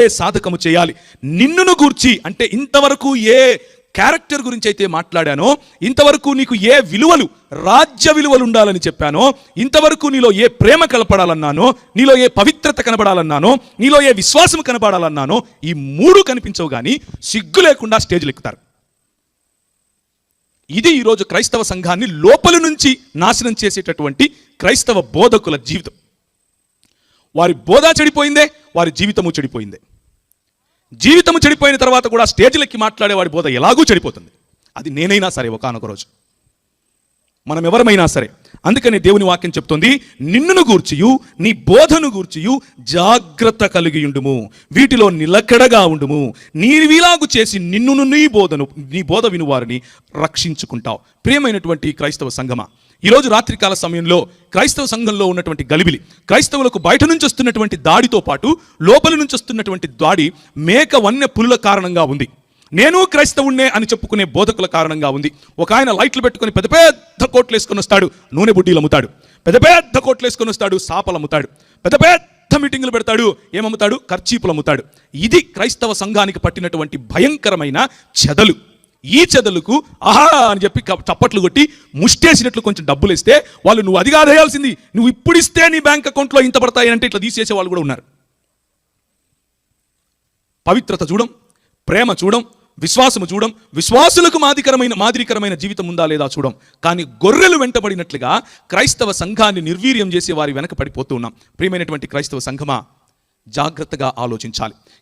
ముందే సాధకము చేయాలి. నిన్నును గూర్చి అంటే ఇంతవరకు ఏ క్యారెక్టర్ గురించి అయితే మాట్లాడానో ఇంతవరకు నీకు ఏ విలువలు రాజ్య విలువలు ఉండాలని చెప్పానో ఇంతవరకు నీలో ఏ ప్రేమ కనపడాలన్నానో నీలో ఏ పవిత్రత కనపడాలన్నానో నీలో ఏ విశ్వాసం కనబడాలన్నానో ఈ మూడు కనిపించవు కానీ సిగ్గు లేకుండా స్టేజ్లు ఎక్కుతారు. ఇది ఈరోజు క్రైస్తవ సంఘాన్ని లోపల నుంచి నాశనం చేసేటటువంటి క్రైస్తవ బోధకుల జీవితం. వారి బోధ చెడిపోయిందే వారి జీవితము చెడిపోయిందే. జీవితం చెడిపోయిన తర్వాత కూడా స్టేజ్లెక్కి మాట్లాడేవాడి బోధ ఎలాగూ చెడిపోతుంది. అది నేనైనా సరే ఒకనొక రోజు. మనం ఎవరమైనా సరే అందుకని దేవుని వాక్యం చెప్తుంది నిన్నును గూర్చియు నీ బోధను గూర్చియు జాగ్రత్త కలిగి ఉండుము. వీటిలో నిలకడగా ఉండుము. నీవిలాగు చేసి నిన్నును నీ బోధను నీ బోధ వినువారిని రక్షించుకుంటావు. ప్రియమైనటువంటి క్రైస్తవ సంఘమా ఈరోజు రాత్రికాల సమయంలో క్రైస్తవ సంఘంలో ఉన్నటువంటి గలిబిలి క్రైస్తవులకు బయట నుంచి వస్తున్నటువంటి దాడితో పాటు లోపల నుంచి వస్తున్నటువంటి దాడి మేక వన్య పులుల కారణంగా ఉంది. నేను క్రైస్తవుణ్ణే అని చెప్పుకునే బోధకుల కారణంగా ఉంది. ఒక ఆయన లైట్లు పెట్టుకొని పెద్ద పెద్ద కోట్లు వేసుకొని వస్తాడు నూనె బుడ్డీలు అమ్ముతాడు పెద్ద పెద్ద కోట్లు వేసుకొని వస్తాడు సాపలు అమ్ముతాడు పెద్ద పెద్ద మీటింగులు పెడతాడు ఏమమ్ముతాడు? ఖర్చీపులు అమ్ముతాడు ఇది క్రైస్తవ సంఘానికి పట్టినటువంటి భయంకరమైన చెదలు. ఈ చెదలకు ఆహా అని చెప్పి చప్పట్లు కొట్టి ముష్టేసినట్లు కొంచెం డబ్బులు ఇస్తే వాళ్ళు నువ్వు అదిగా అదేయాల్సింది నువ్వు ఇప్పుడు ఇస్తే నీ బ్యాంక్ అకౌంట్లో ఇంత పడతాయి అంటే ఇట్లా తీసేసే వాళ్ళు కూడా ఉన్నారు. పవిత్రత చూడం ప్రేమ చూడం విశ్వాసము చూడం విశ్వాసులకు మాదికరమైన మాదిరికరమైన జీవితం ఉందా లేదా చూడం. కానీ గొర్రెలు వెంటబడినట్లుగా క్రైస్తవ సంఘాన్ని నిర్వీర్యం చేసే వారి వెనక పడిపోతూ ఉన్నాం. ప్రియమైనటువంటి క్రైస్తవ సంఘమా జాగ్రత్తగా ఆలోచించాలి.